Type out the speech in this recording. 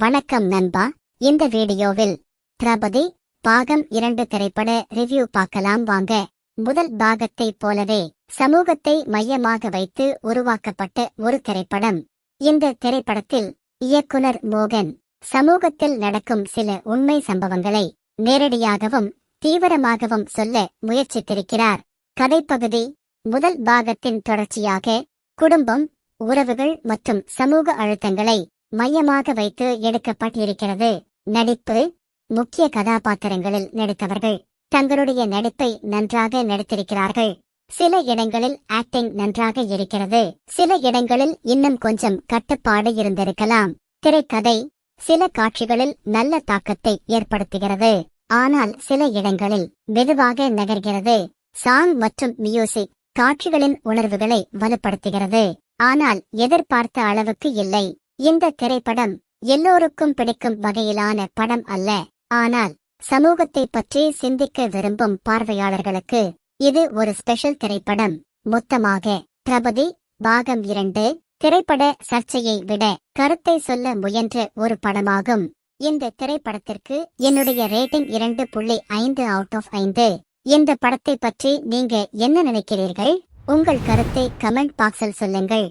வணக்கம் நண்பா. இந்த வீடியோவில் பிரபதி பாகம் இரண்டு திரைப்பட ரிவ்யூ பார்க்கலாம் வாங்க. முதல் பாகத்தைப் போலவே சமூகத்தை மையமாக வைத்து உருவாக்கப்பட்ட ஒரு திரைப்படம். இந்த திரைப்படத்தில் இயக்குனர் மோகன் சமூகத்தில் நடக்கும் சில உண்மை சம்பவங்களை நேரடியாகவும் தீவிரமாகவும் சொல்ல முயற்சித்திருக்கிறார். கதைப்பகுதி முதல் பாகத்தின் தொடர்ச்சியாக குடும்பம் உறவுகள் மற்றும் சமூக அழுத்தங்களை மையமாக வைத்து எடுக்கப்பட்டிருக்கிறது. நடிப்பு முக்கிய கதாபாத்திரங்களில் நடித்தவர்கள் தங்களுடைய நடிப்பை நன்றாக நடித்திருக்கிறார்கள். சில இடங்களில் ஆக்டிங் நன்றாக இருக்கிறது. சில இடங்களில் இன்னும் கொஞ்சம் கட்டுப்பாடு இருந்திருக்கலாம். திரைக்கதை சில காட்சிகளில் நல்ல தாக்கத்தை ஏற்படுத்துகிறது. ஆனால் சில இடங்களில் மெதுவாக நகர்கிறது. சாங் மற்றும் மியூசிக் காட்சிகளின் உணர்வுகளை வலுப்படுத்துகிறது. ஆனால் எதிர்பார்த்த அளவுக்கு இல்லை. இந்த திரைப்படம் எல்லோருக்கும் பிடிக்கும் வகையிலான படம் அல்ல. ஆனால் சமூகத்தை பற்றி சிந்திக்க விரும்பும் பார்வையாளர்களுக்கு இது ஒரு ஸ்பெஷல் திரைப்படம். மொத்தமாக பிரபதி பாகம் இரண்டு திரைப்பட சர்ச்சையை விட கருத்தை சொல்ல முயன்ற ஒரு படமாகும். இந்த திரைப்படத்திற்கு என்னுடைய ரேட்டிங் இரண்டு புள்ளி ஐந்து அவுட் ஆஃப் ஐந்து. இந்த படத்தை பற்றி நீங்க என்ன நினைக்கிறீர்கள்? உங்கள் கருத்தை கமெண்ட் பாக்ஸில் சொல்லுங்கள்.